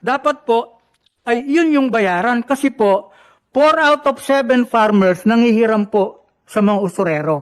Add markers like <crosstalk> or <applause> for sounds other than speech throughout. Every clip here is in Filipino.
dapat po ay yun yung bayaran kasi po 4 out of 7 farmers nangihiram po sa mga usurero.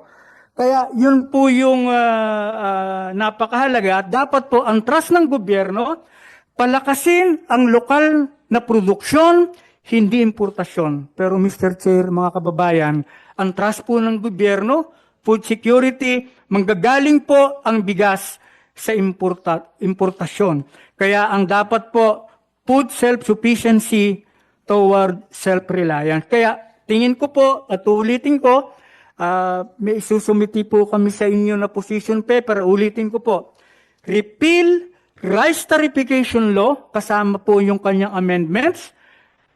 Kaya yun po yung ah, ah, napakahalaga. Dapat po ang trust ng gobyerno palakasin ang lokal na produksyon, hindi importasyon. Pero Mr. Chair, mga kababayan, ang trust po ng gobyerno, food security, manggagaling po ang bigas sa importa- importasyon. Kaya ang dapat po, food self-sufficiency toward self-reliance. Kaya tingin ko po at ulitin ko, ah, may isusumiti po kami sa inyo na position paper, ulitin ko po, repeal rice tarification law, kasama po yung kanyang amendments,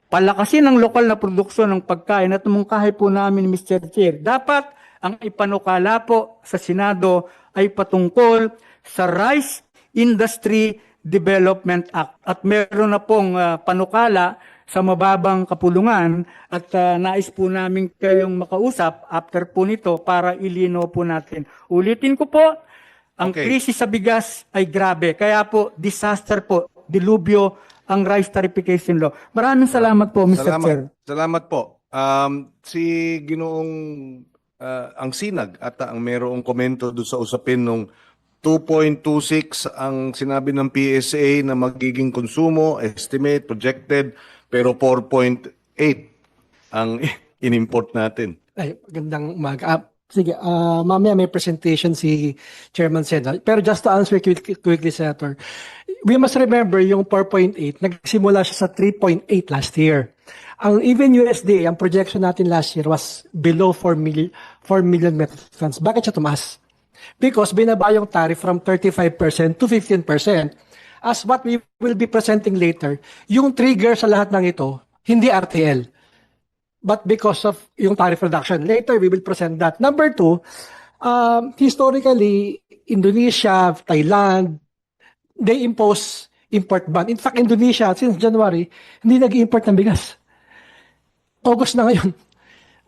palakasin ang lokal na produksyon ng pagkain at mungkahi po namin, Mr. Chair. Dapat ang ipanukala po sa Senado ay patungkol sa Rice Industry Development Act. At meron na pong ah, panukala sa mababang kapulungan at ah, nais po namin kayong makausap after po nito para ilino po natin. Ulitin ko po, ang Okay. krisis sa bigas ay grabe. Kaya po, disaster po, dilubyo ang rice tarification law. Maraming salamat po, Mr. Salamat, Chair. salamat po. Um, si Ginoong ah, ang sinag at ang mayroong komento doon sa usapin nung 2.26 ang sinabi ng PSA na magiging konsumo, estimate, projected, pero 4.8 ang <laughs> in-import natin. Ay, magandang umaga. Ah, sige, ah, mamaya may presentation si Chairman Sena. Pero just to answer quickly, quickly, Senator, we must remember yung 4.8, nagsimula siya sa 3.8 last year. Ang even USDA, ang projection natin last year was below 4 million, 4 million metric tons. Bakit siya tumaas? Because binaba yung tariff from 35% to 15%. As what we will be presenting later, yung trigger sa lahat ng ito, hindi RTL but because of yung tariff reduction. Later, we will present that. Number two, um, historically, Indonesia, Thailand, they impose import ban. In fact, Indonesia, since January, hindi nag-import ng bigas. August na ngayon.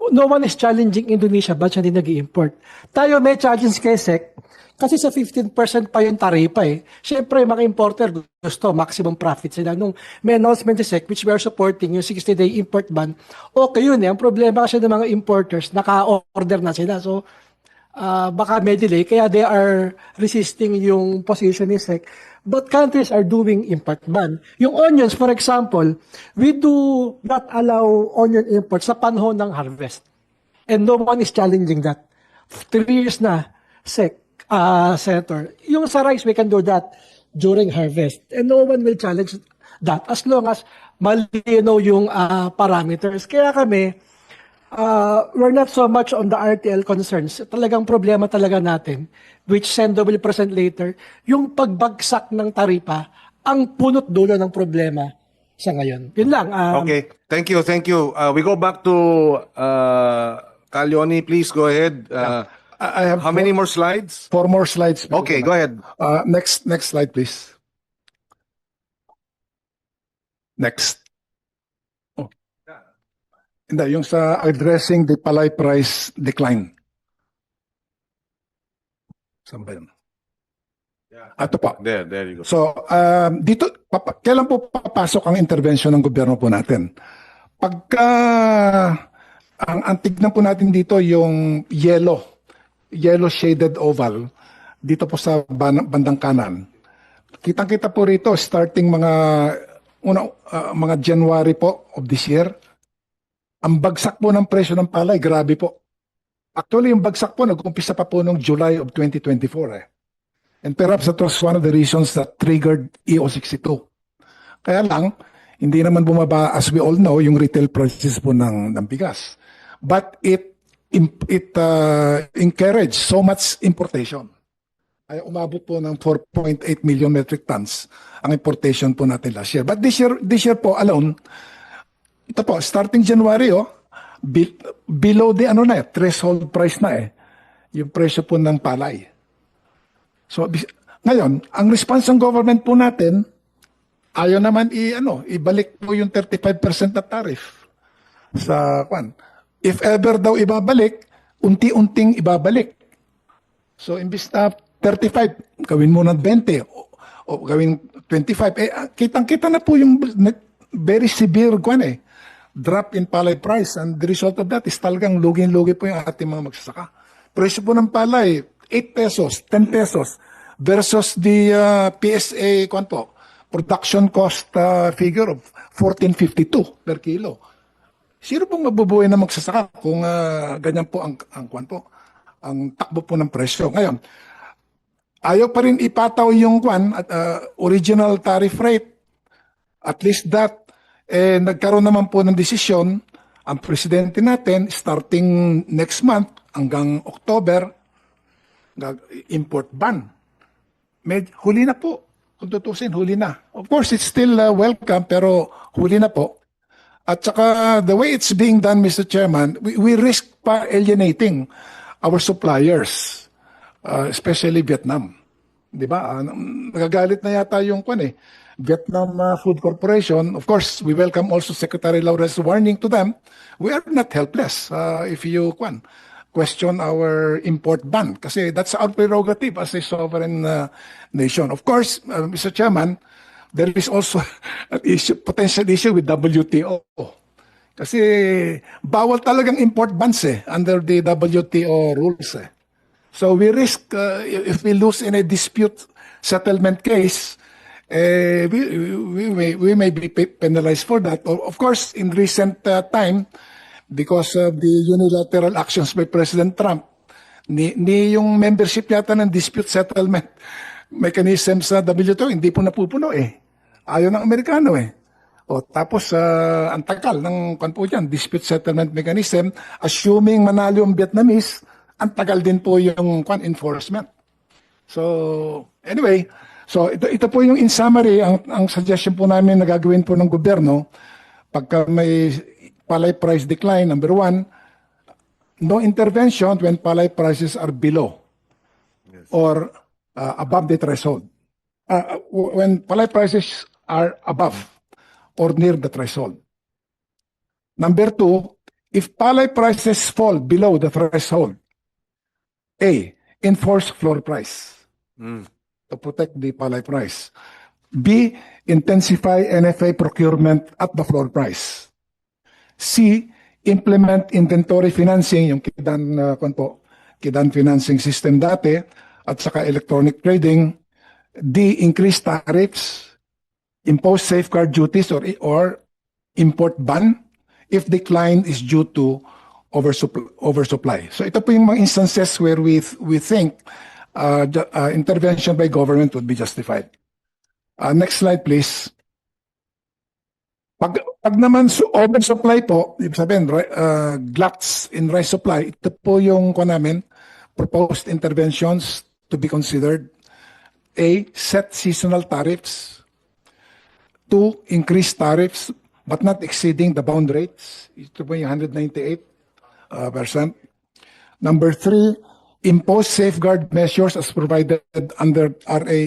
No one is challenging Indonesia, ba't siya hindi nag-import? Tayo may challenge kay SEC, kasi sa 15% pa yung taripa eh. Siyempre, mga importer gusto maximum profit sila. Nung may announcement si SEC, which we are supporting, yung 60-day import ban, okay yun eh. Ang problema kasi ng mga importers, naka-order na sila. So, ah, baka may delay, kaya they are resisting yung position ni SEC. But countries are doing import ban. Yung onions, for example, we do not allow onion import sa panahon ng harvest. And no one is challenging that. Three years na, SEC, uh, Senator. Yung sa rice, we can do that during harvest. And no one will challenge that as long as malino yung ah, parameters. Kaya kami, uh, we're not so much on the RTL concerns. Talagang problema talaga natin, which Sendo will present later, yung pagbagsak ng taripa, ang punot dulo ng problema sa ngayon. Yun lang. um, Okay, thank you, thank you. Uh, we go back to uh, Calioni, please go ahead. Uh, I I have how many more slides? four more slides. Okay, go ahead. Uh, next, next slide, please. Next. Hindi, yung sa addressing the palay price decline. Saan ba yun? Ato pa. There, there you go. So, um, dito, papa, kailan po papasok ang intervention ng gobyerno po natin? Pagka, ang, ang tignan po natin dito yung yellow, yellow shaded oval, dito po sa ban- bandang kanan. Kitang-kita po rito, starting mga, una, uh, mga January po of this year, ang bagsak po ng presyo ng palay, grabe po. Actually, yung bagsak po, nag-umpisa pa po noong July of 2024 eh. And perhaps that was one of the reasons that triggered EO62. Kaya lang, hindi naman bumaba, as we all know, yung retail prices po ng, ng bigas. But it, it uh, encouraged so much importation. Ay umabot po ng 4.8 million metric tons ang importation po natin last year. But this year, this year po alone, ito po, starting January, oh, be- below the ano na eh, threshold price na eh, yung presyo po ng palay. So, ngayon, ang response ng government po natin, ayaw naman i, ano, ibalik po yung 35% na tariff sa kwan. If ever daw ibabalik, unti-unting ibabalik. So, imbis na 35, gawin mo ng 20 o, o gawing 25. Eh, kitang-kita na po yung very severe kwan eh. Drop in palay price and the result of that is talagang lugin-lugi po yung ating mga magsasaka. Presyo po ng palay, 8 pesos, 10 pesos versus the uh, PSA kwan po, production cost uh, figure of 14.52 per kilo. Sino pong mabubuhay na magsasaka kung ah, ganyan po ang, ang kwan po, ang takbo po ng presyo. Ngayon, ayaw pa rin ipataw yung kwan at ah, original tariff rate. At least that, eh, nagkaroon naman po ng desisyon ang presidente natin starting next month hanggang October, import ban. Med, huli na po. Kung tutusin, huli na. Of course, it's still uh, welcome, pero huli na po. At saka, the way it's being done, Mr. Chairman, we, we risk pa alienating our suppliers, uh, especially Vietnam. Di ba? Ah, nagagalit na yata yung kwan eh. Vietnam uh, Food Corporation, of course, we welcome also Secretary Laurel's warning to them. We are not helpless uh, if you kwan, question our import ban kasi that's our prerogative as a sovereign uh, nation. Of course, uh, Mr. Chairman, there is also <laughs> an issue, potential issue with WTO. Kasi bawal talagang import bans eh under the WTO rules eh. So we risk uh, if we lose in a dispute settlement case, eh, we, we, may, we may be pe- penalized for that. Of course, in recent uh, time, because of the unilateral actions by President Trump, ni, ni yung membership yata ng dispute settlement mechanism sa WTO, hindi po napupuno eh. Ayaw ng Amerikano eh. O tapos uh, ang tagal ng kan po dyan, dispute settlement mechanism, assuming manalo ang Vietnamese, ang tagal din po yung kwan enforcement. So, anyway, so ito, ito po yung in summary, ang, ang suggestion po namin na gagawin po ng gobyerno, pagka may palay price decline, number one, no intervention when palay prices are below or uh, above the threshold. Uh, when palay prices are above or near the threshold. Number two, if palay prices fall below the threshold, A, enforce floor price to protect the palay price. B, intensify NFA procurement at the floor price. C, implement inventory financing, yung kidan, uh, po, kidan financing system dati, at saka electronic trading. D, increase tariffs, impose safeguard duties or, or import ban if decline is due to oversupply. oversupply. So ito po yung mga instances where we, we think uh, uh, intervention by government would be justified. Uh, next slide, please. Pag, pag naman su- oversupply po, ibig sabihin, uh, gluts in rice supply, ito po yung kwa namin, proposed interventions to be considered. A, set seasonal tariffs. Two, increase tariffs but not exceeding the bound rates. Ito po yung 198 uh, percent. Number three, impose safeguard measures as provided under RA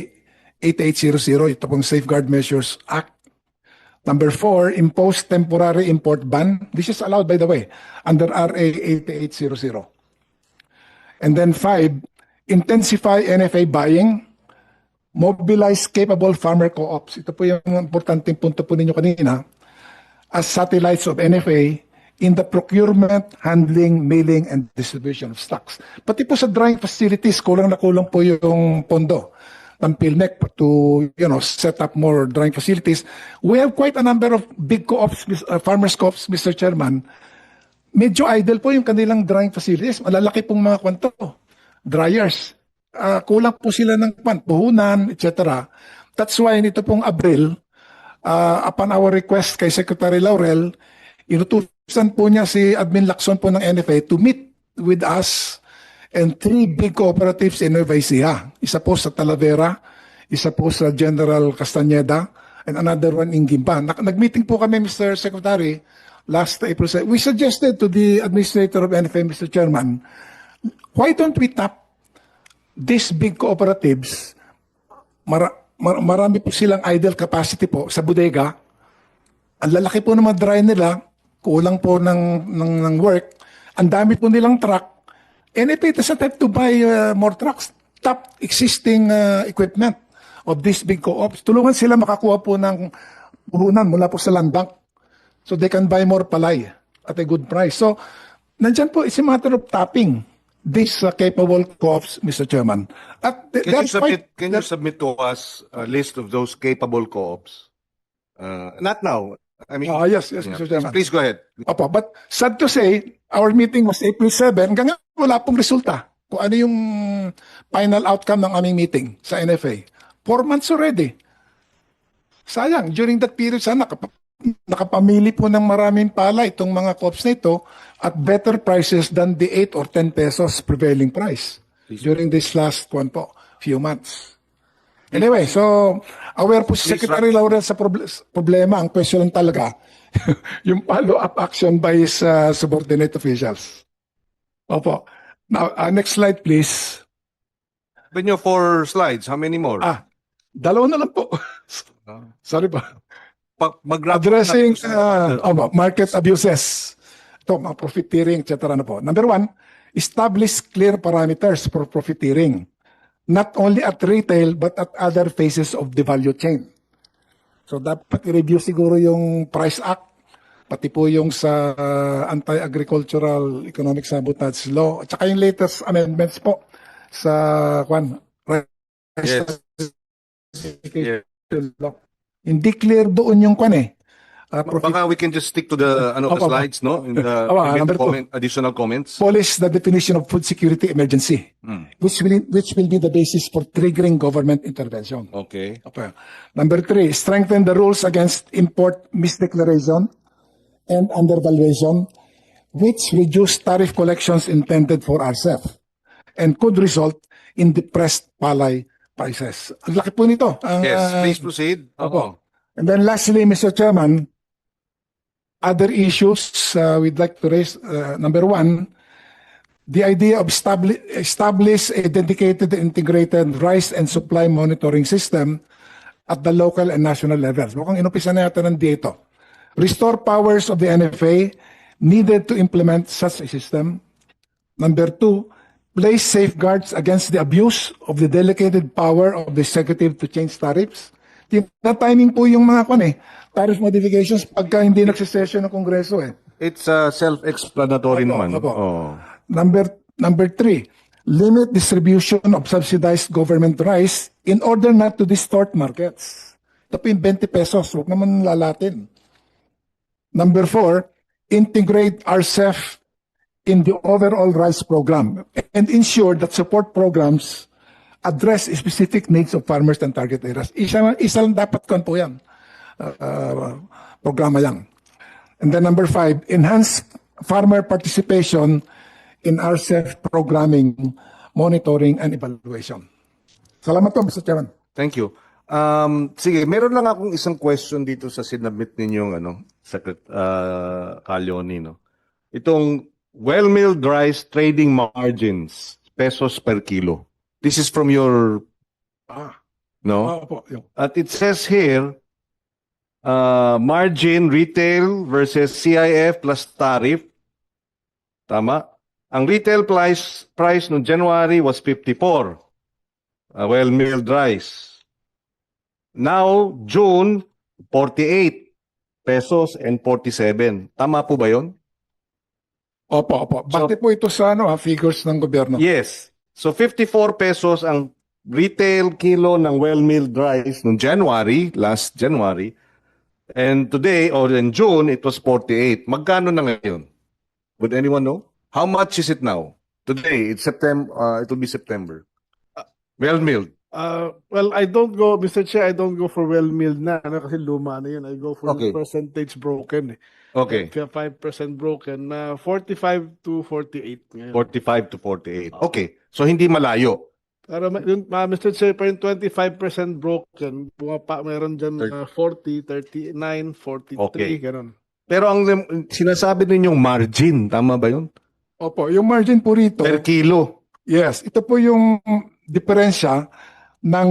8800. Ito pong Safeguard Measures Act. Number four, impose temporary import ban. This is allowed, by the way, under RA 8800. And then five, intensify NFA buying, mobilize capable farmer co-ops. Ito po yung importanteng punto po ninyo kanina. As satellites of NFA in the procurement, handling, mailing, and distribution of stocks. Pati po sa drying facilities, kulang na kulang po yung pondo ng PhilMec to you know set up more drying facilities. We have quite a number of big co-ops, uh, farmers co-ops, Mr. Chairman, medyo idle po yung kanilang drying facilities. Malalaki pong mga kwanto. Dryers. Ah, kulang po sila ng kwan, puhunan, etc. That's why nito pong Abril, ah, upon our request kay Secretary Laurel, inutusan po niya si Admin Lacson po ng NFA to meet with us and three big cooperatives in Nueva Ecija. Isa po sa Talavera, isa po sa General Castañeda, and another one in Gimba. Nag-meeting po kami, Mr. Secretary, last April. We suggested to the administrator of NFA, Mr. Chairman, why don't we tap these big cooperatives? Mara- mar- marami po silang idle capacity po sa bodega. Ang lalaki po ng dry nila, kulang po ng, ng, ng work. Ang dami po nilang truck. NFA doesn't have to buy uh, more trucks. Tap existing uh, equipment of these big co-ops. Tulungan sila makakuha po ng puhunan mula po sa land bank. So they can buy more palay at a good price. So, nandyan po, it's a matter of tapping these uh, capable co-ops, Mr. Chairman. At th- Can you submit, quite- can you submit to us a list of those capable co-ops? Uh, not now. I mean, Ah, yes, yes, yeah. Mr. Chairman. Please go ahead. Opo, but sad to say, our meeting was April 7. Hanggang ngayon, wala pong resulta. Kung ano yung final outcome ng aming meeting sa NFA. Four months already. Sayang, during that period, sana nakap- nakapamili po ng maraming pala itong mga co-ops na ito at better prices than the 8 or 10 pesos prevailing price during this last one po, few months. Anyway, so aware po si Please, Secretary Laurel sa proble- problema. Ang question lang talaga, <laughs> yung follow-up action by his uh, subordinate officials. Opo. Now, uh, next slide please. But your four slides, how many more? Ah, dalawa na lang po. <laughs> Sorry pa. Pa- up Addressing uh, opo, market abuses. Ito, mga profiteering, etc. na po. Number one, establish clear parameters for profiteering. Not only at retail, but at other phases of the value chain. So dapat i-review siguro yung Price Act, pati po yung sa uh, Anti-Agricultural Economic Sabotage Law, at saka yung latest amendments po sa kwan, rice Yes. law. Hindi clear doon yung kwan eh. Uh, profit- Baka we can just stick to the ano the Opo, opo. slides, no? In the Opo, maybe number two. comment, additional comments. polish the definition of food security emergency, Hmm. which will which will be the basis for triggering government intervention. Okay. Okay. Number three, strengthen the rules against import misdeclaration and undervaluation, which reduce tariff collections intended for RCEP and could result in depressed palay prices. Ang laki po nito. Ang, Yes, ah, please proceed. Opo. And then lastly, Mr. Chairman, other issues uh, we'd like to raise. Uh, number one, the idea of establish, establish a dedicated integrated rice and supply monitoring system at the local and national levels. Mukhang inupisa na yata ng dito. Restore powers of the NFA needed to implement such a system. Number two, place safeguards against the abuse of the delegated power of the executive to change tariffs. Timing po yung mga kwan eh, tariff modifications pagka hindi nagsisession ng Kongreso eh. It's uh, self-explanatory naman. opo. Oh. Number number three, limit distribution of subsidized government rice in order not to distort markets. Ito po yung 20 pesos, huwag naman lalatin. Number four, integrate RCEF in the overall rice program and ensure that support programs address specific needs of farmers and target areas. Isa, isa lang dapat kon po yan. Uh, programa yan. And then number five, enhance farmer participation in RCEF programming, monitoring, and evaluation. Salamat po, Mr. Chairman. Thank you. Um, sige, meron lang akong isang question dito sa sinabit ninyong ano, Secret uh, Calioni, no. Itong well-milled rice trading margins, pesos per kilo. This is from your Ah, no? opo, yun. At it says here, uh, margin retail versus CIF plus tariff. Tama? Ang retail price price no January was 54. Uh, well milled rice. Now, June, 48 pesos and 47. Tama po ba 'yon? Opo, opo. Bakit po ito sa ano, ah, figures ng gobyerno? Yes. So 54 pesos ang retail kilo ng well-milled rice noong January, last January. And today, or in June, it was 48. Magkano na ngayon? Would anyone know? How much is it now? Today, it's September, uh, it will be September. Well-milled. Uh, well, I don't go, Mr. Chair, I don't go for well-milled na, ano, kasi luma na yun. I go for Okay. percentage broken. Eh. Okay. Kaya 5% broken na 45 to 48 ngayon. 45 to 48. Okay. So, hindi malayo. Pero ma- yun, ma- Mr. Chair, pa yung 25% broken, bumapa, meron dyan na 40, 39, 43, Okay. ganun. Pero ang sinasabi ninyong margin, tama ba yun? Opo, yung margin po rito, Per kilo. yes, ito po yung diferensya ng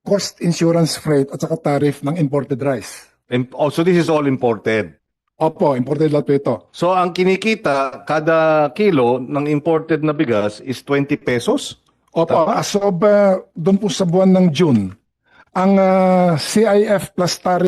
cost insurance freight at saka tariff ng imported rice. And also, this is all imported. Opo, imported lahat po ito. So ang kinikita kada kilo ng imported na bigas is 20 pesos. Opo, as of uh, doon po sa buwan ng June, ang ah, CIF plus tariff